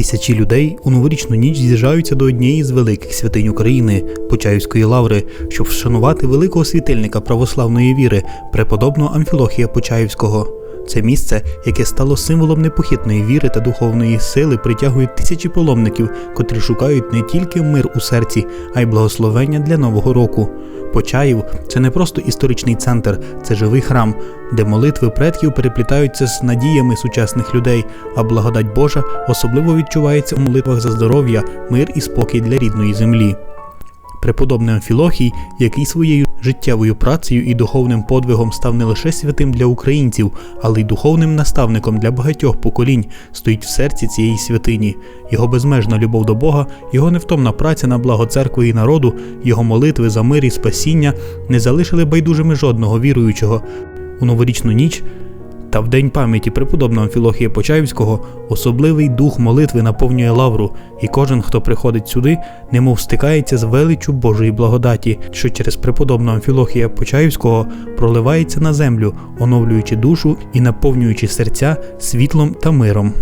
Тисячі людей у новорічну ніч з'їжджаються до однієї з великих святинь України Почаївської лаври, щоб вшанувати великого світильника православної віри, преподобного Амфілохія Почаївського. Це місце, яке стало символом непохитної віри та духовної сили, притягує тисячі паломників, котрі шукають не тільки мир у серці, а й благословення для нового року. Почаїв це не просто історичний центр, це живий храм, де молитви предків переплітаються з надіями сучасних людей, а благодать Божа особливо відчувається у молитвах за здоров'я, мир і спокій для рідної землі. Преподобний Амфілохій, який своєю життєвою працею і духовним подвигом став не лише святим для українців, але й духовним наставником для багатьох поколінь, стоїть в серці цієї святині. Його безмежна любов до Бога, його невтомна праця на благо церкви і народу, його молитви за мир і спасіння не залишили байдужими жодного віруючого. У новорічну ніч та в день пам'яті преподобного Філохія Почаївського особливий дух молитви наповнює лавру, і кожен, хто приходить сюди, немов стикається з величчю Божої благодаті, що через преподобного Філохія Почаївського проливається на землю, оновлюючи душу і наповнюючи серця світлом та миром.